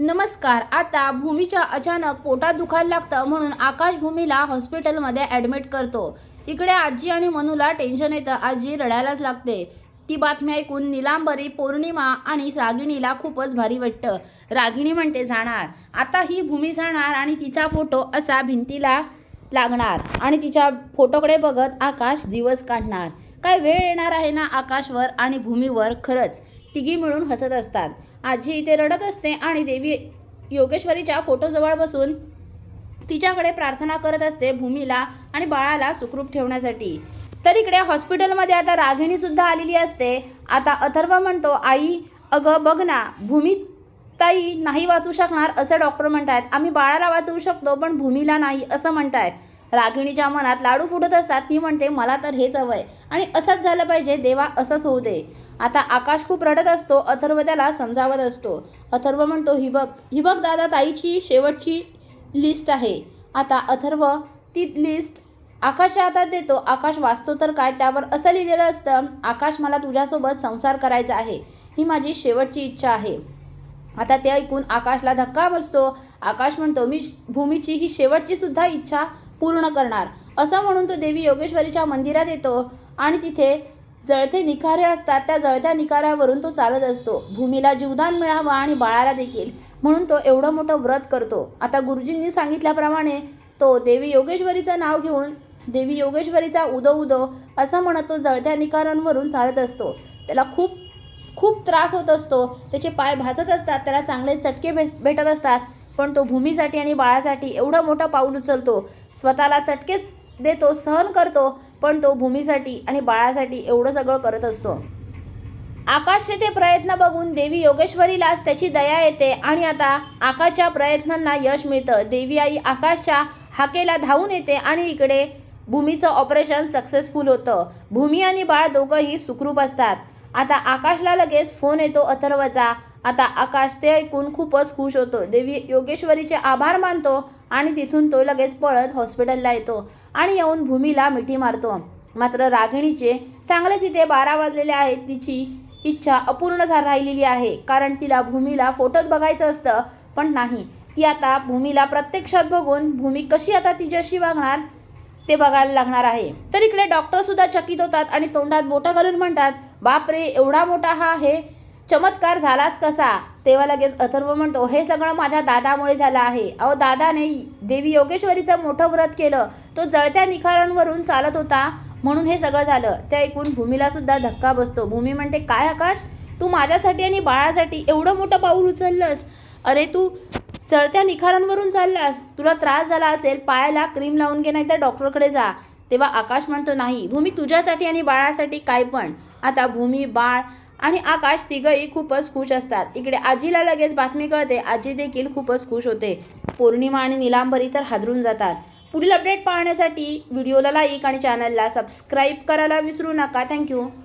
नमस्कार आता भूमीच्या अचानक पोटात दुखायला लागतं म्हणून आकाश भूमीला हॉस्पिटलमध्ये ॲडमिट करतो. इकडे आजी आणि मनूला टेन्शन येतं आजी रडायलाच लागते. ती बातमी ऐकून निलांबरी पौर्णिमा आणि रागिणीला खूपच भारी वाटतं. रागिणी म्हणते जाणार. आता ही भूमी जाणार आणि तिचा फोटो असा भिंतीला लागणार आणि तिच्या फोटोकडे बघत आकाश दिवस काढणार. काय वेळ येणार आहे ना आकाशवर आणि भूमीवर? खरंच तिघी मिळून हसत असतात. आजी इथे रडत असते आणि देवी योगेश्वरीच्या फोटोजवळ बसून तिच्याकडे प्रार्थना करत असते भूमीला आणि बाळाला सुखरूप ठेवण्यासाठी. तर इकडे हॉस्पिटलमध्ये आता रागिणीसुद्धा आलेली असते. आता अथर्व म्हणतो आई अगं बघ ना भूमी ताई नाही वाचू शकणार असं डॉक्टर म्हणतायत. आम्ही बाळाला वाचवू शकतो पण भूमीला नाही असं म्हणतायत. रागिणीच्या मनात लाडू फुटत असतात. ती म्हणते मला तर हेच हवं आहे आणि असंच झालं पाहिजे देवा असंच होऊ दे. आता आकाश खूप रडत असतो अथर्व त्याला समजावत असतो. अथर्व म्हणतो ही बघ ही बघ दादा ताईची शेवटची लिस्ट आहे. आता अथर्व ती लिस्ट आकाशच्या हातात देतो. आकाश वाचतो तर काय? त्यावर असं लिहिलेलं असतं आकाश मला तुझ्यासोबत संसार करायचा आहे. ही माझी शेवटची इच्छा आहे. आता ते ऐकून आकाशला धक्का बसतो. आकाश म्हणतो मी भूमीची ही शेवटची सुद्धा इच्छा पूर्ण करणार. असं म्हणून तो देवी योगेश्वरीच्या मंदिरात येतो आणि तिथे जळते निखारे असतात त्या जळत्या निखाऱ्यावरून तो चालत असतो. भूमीला जीवदान मिळावं आणि बाळाला देखील. म्हणून तो एवढं मोठं व्रत करतो. आता गुरुजींनी सांगितल्याप्रमाणे तो देवी योगेश्वरीचं नाव घेऊन देवी योगेश्वरीचा उदो उदो असं म्हणत तो जळत्या निकारांवरून चालत असतो. त्याला खूप खूप त्रास होत असतो. त्याचे पाय भाजत असतात त्याला चांगले चटके भेट भेटत असतात. पण तो भूमीसाठी आणि बाळासाठी एवढं मोठं पाऊल उचलतो. स्वतःला चटकेच देतो सहन करतो. पण तो भूमीसाठी आणि बाळासाठी एवढं सगळं करत असतो. आकाशचे ते प्रयत्न बघून देवी योगेश्वरीलाच त्याची दया येते आणि आता आकाशच्या प्रयत्नांना यश मिळतं. देवी आई आकाशच्या हाकेला धावून येते आणि इकडे भूमीचं ऑपरेशन सक्सेसफुल होतं. भूमी आणि बाळ दोघंही सुखरूप असतात. आता आकाशला लगेच फोन येतो अथर्वचा. आता आकाश ते ऐकून खूपच खुश होतो. देवी योगेश्वरीचे आभार मानतो आणि तिथून तो लगेच पळत हॉस्पिटलला येतो. आणि येऊन भूमीला मिठी मारतो. मात्र रागिणीचे चांगलेच इथे बारा वाजलेले आहेत. तिची इच्छा अपूर्ण झा राहिलेली आहे. कारण तिला भूमीला फोटोत बघायचं असतं पण नाही. ती आता भूमीला प्रत्यक्षात बघून भूमी कशी आता तिच्याशी वागणार? ते बघायला लागणार आहे. तर इकडे डॉक्टर सुद्धा चकित होतात आणि तोंडात बोटं घालून म्हणतात बापरे एवढा मोठा हा हे चमत्कार झालाच कसा? तेव्हा लगेच अथर्व म्हणतो हे सगळं माझ्या दादामुळे झालं आहे. अहो दादाने देवी योगेश्वरीचं मोठं व्रत केलं. तो जळत्या निखारांवरून चालत होता. म्हणून हे सगळं झालं. ते ऐकून भूमीला सुद्धा धक्का बसतो. भूमी म्हणते काय आकाश? तू माझ्यासाठी आणि बाळासाठी एवढं मोठं पाऊल उचललंस? अरे तू चढत्या निखारांवरून चाललास. तुला त्रास झाला असेल पायाला क्रीम लावून घे नाही तर डॉक्टरकडे जा. तेव्हा आकाश म्हणतो नाही भूमी तुझ्यासाठी आणि बाळासाठी काय पण. आता भूमी बाळ आणि आकाश तिघंही खूपच खुश असतात. इकडे आजीला लगेच बातमी कळते. आजी देखील खूपच खुश होते. पौर्णिमा आणि निलांबरी तर हादरून जातात. पुढील अपडेट पाहण्यासाठी व्हिडिओला लाईक आणि चॅनलला सबस्क्राईब करायला विसरू नका. थँक्यू